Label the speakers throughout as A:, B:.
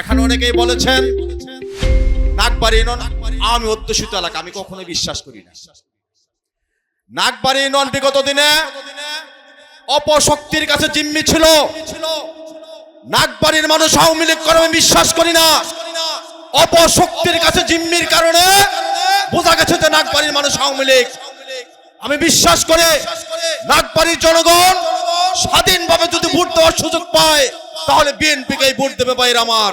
A: এখানে অনেকেই বলেছেন, নাগবাড়ি নন আমি অধ্যুষিত এলাকা, আমি কখনো বিশ্বাস করি না। নাগবাড়ি নন বিগত দিনে অপশক্তির কাছে জিম্মি ছিল। নাগবাড়ির মানুষ আওয়ামী লীগ করে, আমি বিশ্বাস করি না। অপশক্তির কাছে জিম্মির কারণে বোঝা গেছে যে নাগবাড়ির মানুষ আওয়ামী লীগ। আমি বিশ্বাস করে, নাগবাড়ির জনগণ স্বাধীনভাবে যদি ভোট দেওয়ার সুযোগ পায় তাহলে বিএনপিকেই ভোট দেবে বাইরে আমার।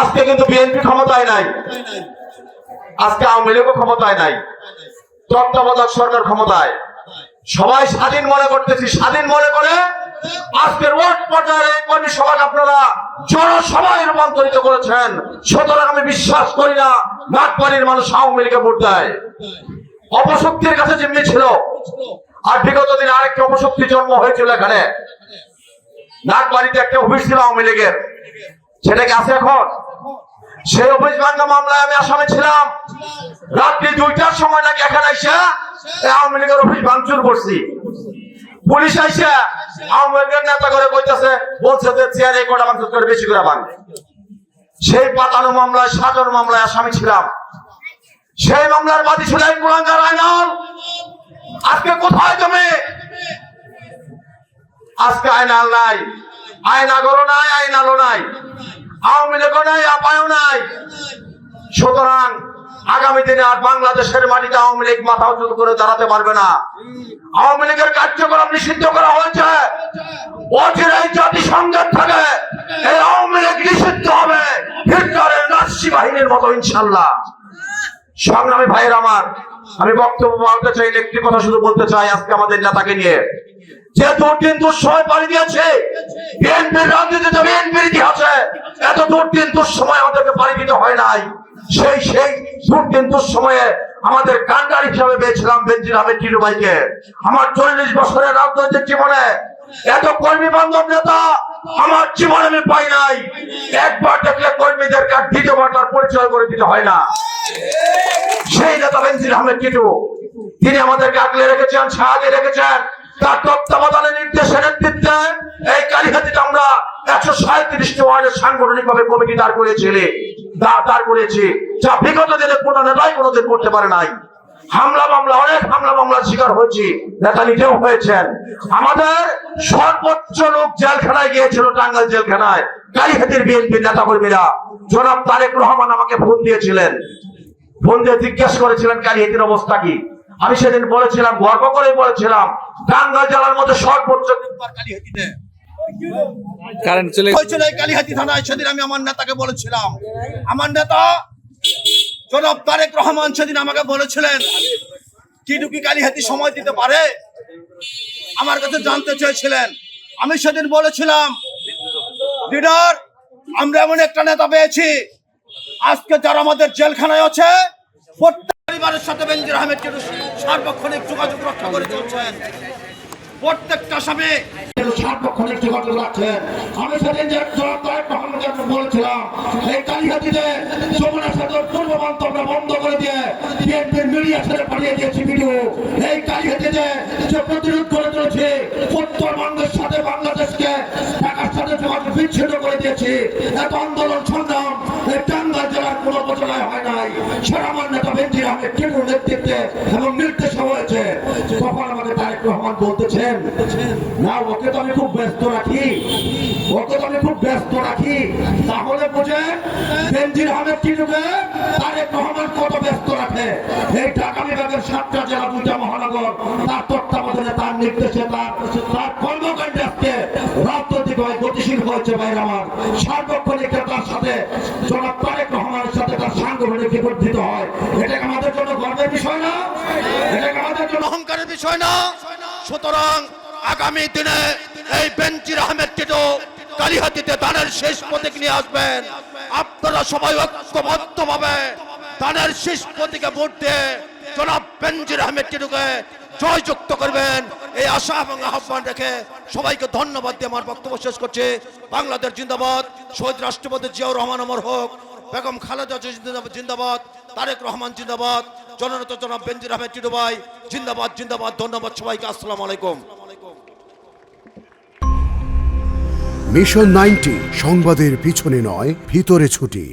B: আজকে কিন্তু বিএনপি ক্ষমতায় নাই। আজকে আওয়ামী লীগও ক্ষমতায় নাই। তত্ত্বাবধায়ক সরকার ক্ষমতায়। সবাই স্বাধীন মনে করতেছি, স্বাধীন মনে করে আজকের ওয়ার্ড পর্যায়ে এই কর্মী সভাকে আপনারা জনসভায় রূপান্তরিত করেছেন। সুতরাং আমি বিশ্বাস করি না নাগপাড়ির মানুষ আওয়ামী লীগে ভোট দেয়। অপশক্তির কাছে জিম্মি ছিল। আর বিগত দিনে আরেকটি অপশক্তি জন্ম হয়েছিল এখানে। নাগবাড়িতে একটা অফিস ছিল আওয়ামী লীগের। সেটা কি আছে এখন? সেই অফিস ভাঙ্গা মামলায় আমি আসামে ছিলাম। রাত্রি দুইটার সময় নাকি এখানে এসে আওয়ামী লীগের অফিস ভাঙচুর করছি। পুলিশ আইসে, আওয়ামী লীগের নেতা করে কইতাছে, বলছে যে চেয়ারে কোটা ভাঙচুর করে বেশি করে ভাঙ সেই পাতানো মামলায়, সাজানো মামলায় আসামি ছিলাম। সেই মামলার বাদী ছিল এই কুলাঙ্গার আইনাল আজকে কোথায় তুমি? আজকে আইনাল নাই। আইনাগরও নাই, আইনালও নাই। আওয়ামী লীগও নাই, আপায়ও নাই। সুতরাং আগামী দিনে আর বাংলাদেশের মাটিতে আওয়ামী লীগ মাথা উঁচু করে দাঁড়াতে পারবে না। আওয়ামী লীগের কার্যক্রম নিষিদ্ধ করা হয়েছে। অচিরাই জাতিসংঘের থেকে এই আওয়ামী লীগ নিষিদ্ধ হবে। হিটলারের নাৎসি বাহিনীর মতো ইনশাল্লাহ সংগ্রামী ভাইয়ের আমার, আমি বক্তব্য বলতে চাই, একটি কথা শুধু বলতে চাই আজকে আমাদের নেতাকে নিয়ে। যে পাড়ি দিয়েছে, বিএনপির বিএনপির ইতিহাসে এত পাড়ি দিতে হয় নাই। সেই সেই আমাদের কান্ডার হিসাবে পেয়েছিলাম বেঞ্জির আহমেদ টিটু ভাইকে। আমার চল্লিশ বছরের রাজনৈতিক জীবনে এত কর্মী বান্ধব নেতা আমার জীবনে আমি পাই নাই। একবার দেখলে কর্মীদেরকে আর দ্বিতীয়বার পরিচয় করে দিতে হয় না। সেই নেতা বেনজির আহমেদ টিটু, তিনি আমাদেরকে আগলে রেখেছেন, সাহায্যে রেখেছেন। তার তত্ত্বাবধানে নির্দেশে নেতৃত্বে এই কালীঘাটিতে আমরা একশো সাঁত্রিশটি ওয়ার্ডের সাংগঠনিক ভাবে কমিটি দাঁড় করেছিলে দাঁড় করেছি যা বিগত দিনে কোনো নেতাই কোনোদিন করতে পারে নাই। হামলা মামলা, অনেক হামলা মামলার শিকার হয়েছি নেতা নিজেও হয়েছেন। আমাদের সর্বোচ্চ লোক জেলখানায় গিয়েছিল, টাঙ্গাইল জেলখানায়, কালীঘাটির বিএনপি নেতা কর্মীরা জনাব তারেক রহমান আমাকে ফোন দিয়েছিলেন। ফোন দিয়ে জিজ্ঞেস করেছিলেন কালীহাতির অবস্থা কি? আমি সেদিন বলেছিলাম গর্ব করে বলেছিলাম টাঙ্গাইল জেলার মধ্যে সর্বোচ্চ
C: কারেন্ট চলে
A: হয়েছিল কালীহাতি থানায় সেদিন আমি আমার নেতাকে বলেছিলাম। আমার নেতা জনাব তারেক রহমান সেদিন আমাকে বলেছিলেন কালীহাতি সময় দিতে পারে? আমার কাছে জানতে চেয়েছিলেন। আমি সেদিন বলেছিলাম লিডার আমরা এমন একটা নেতা পেয়েছি। আজকে যারা আমাদের জেলখানায় আছে পরিবারের সাথে বেঞ্জির আহমেদ টিটু সার্বক্ষণিক যোগাযোগ রক্ষা করে চলছেন। প্রত্যেকটা
B: সাথে বাংলাদেশকে ঢাকার সাথে যোগাযোগ বিচ্ছিন্ন করে দিয়েছি। এত আন্দোলন আমার নেতা বেঞ্জির আহমেদ টিপুর নেতৃত্বে এবং নির্দেশ হয়েছে? তখন আমাদের তারেক রহমান বলতেছেন, না, ওকে তো আমি খুব ব্যস্ত রাখি। ওকে তো আমি খুব ব্যস্ত রাখি। তাহলে বুঝে বেঞ্জির আহমেদ টিনুকে তারেক রহমান কত ব্যস্ত রাখে? এই ঢাকা বিভাগের সাতটা জেলা, দুইটা মহানগর। তার তত্ত্বাবধানে, তার নির্দেশে, তার তার কর্মকাণ্ডে আজকে রাজনৈতিক গতিশীল হয়েছে ভাইয়ের আমার। সার্বক্ষণিক তার সাথে জনাব তারেক
A: অহংকারের বিষয় না? সুতরাং আগামী দিনে এই বেঞ্জির আহমেদ টিটু কালীহাতিতে দানের শেষ প্রতীক নিয়ে আসবেন। আপনারা সবাই ঐক্যবদ্ধ ভাবে দানের শেষ প্রতীকে ভোট দিয়ে জনাব বেঞ্জির আহমেদ টিটুকে জয়যুক্ত করবেন। এই আশা এবং আহ্বান রেখে সবাইকে ধন্যবাদ দিয়ে আমার বক্তব্য শেষ করছে। বাংলাদেশ জিন্দাবাদ। শহীদ রাষ্ট্রপতি জিয়াউর রহমান অমর হোক। বেগম খালেদা জিন্দাবাদ, তারেক রহমান জিন্দাবাদ, জননত জনাব বেঞ্জির আহমেদ টিডুবাই জিন্দাবাদ জিন্দাবাদ, ধন্যবাদ সবাইকে, আসসালামু আলাইকুম।
D: মিশন নাইনটি, সংবাদের পিছনে নয়, ভিতরে ছুটি।